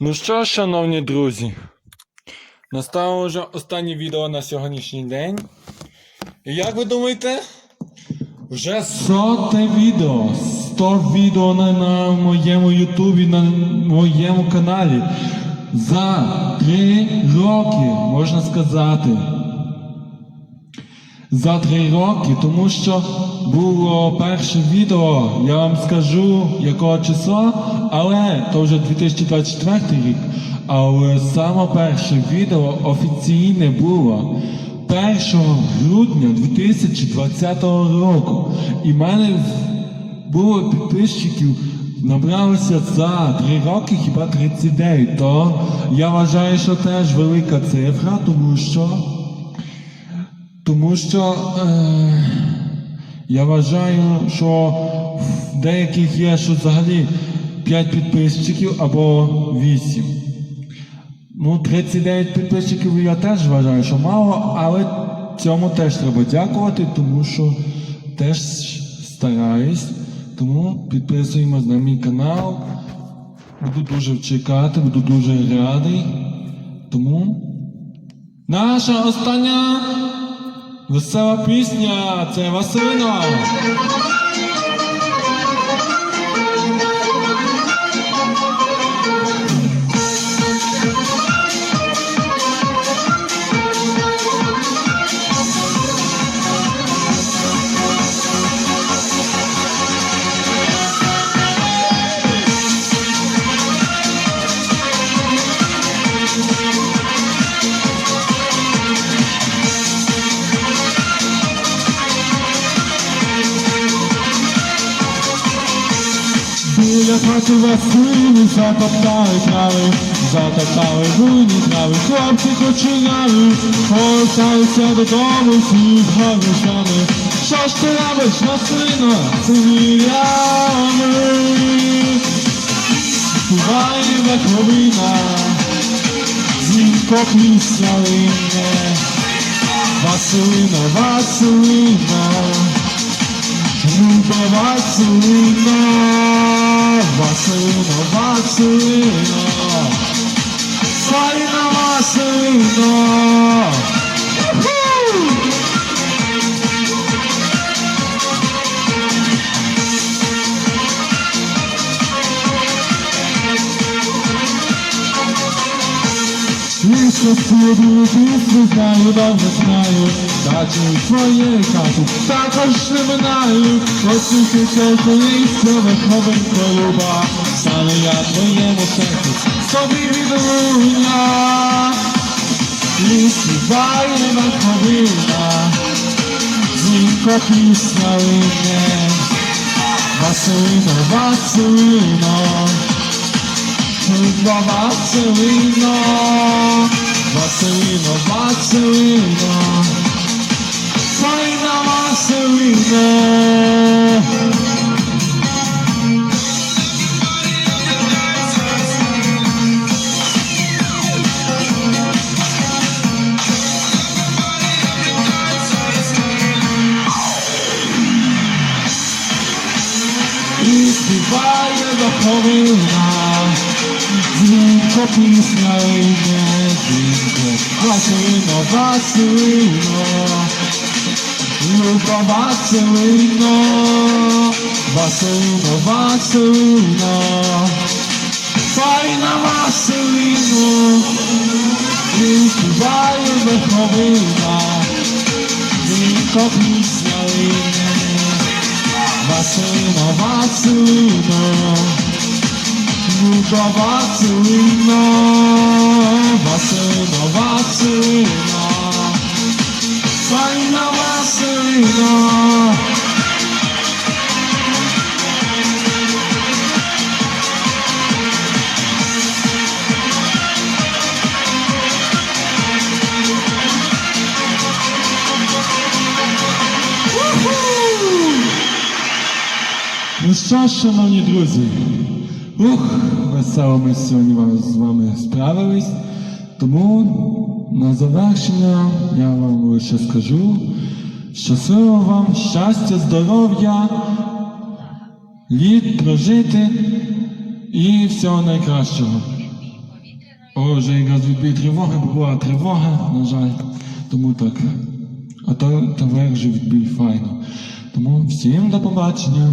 Ну що, шановні друзі, настало вже останнє відео на сьогоднішній день. І як ви думаєте? Вже соте відео. 100 відео на, на моєму ютубі, на моєму каналі. За 3 роки, можна сказати. За 3 роки, тому що було перше відео, я вам скажу якого числа, але то вже 2024 рік. Але саме перше відео офіційне було 1 грудня 2020 року. І в мене було підписчиків набралося за 3 роки хіба 39. То я вважаю, що теж велика цифра, тому що. Тому що е, я вважаю, що в деяких є, що взагалі 5 підписчиків або 8. Ну, 39 підписчиків я теж вважаю, що мало, але цьому теж треба дякувати, тому що теж стараюсь. Тому підписуємось на мій канал. Буду дуже чекати, буду дуже радий. Тому наша остання весела пісня це Василина. Біля хати Василю затоптали трави, затоптали буйні трави, хлопці починали, поверталися додому, всі згорішани. Що ж ти робиш, Василино, синіями? Співає верховина, дзвінко пісня лине. Василино, Василино, Люба Василино, Василино, Василино, Файна Василино. Уху! Лісно сіду, пісню знаю, давно знаю, Дачу своєї хати, також не минаю, Посвітиться колись верховенько люба, Стане я твоєму серцю, собі відлуня. І співає верховина, Дзвінко пісня лине, Василино, Василино, Люба Василино, Василино, Василино, Василино. І співає верховина, Дзвінко пісня йде, дзвінко, Василино, Василино, Василино, Василино, Файна Василино, і співає верховина, Дзвінко пісня йде, Василино, Василино, Люба Василино, Василино, Василино, Файна Василино. Ну що шановні друзі, ух, весело ми сьогодні з вами справились. Тому на завершення я вам лише скажу, щасливо вам, щастя, здоров'я, літ прожити і всього найкращого. О, вже якраз відбій тривоги, була тривога, на жаль. Тому так. А то тепер вже відбій файно. Тому всім до побачення.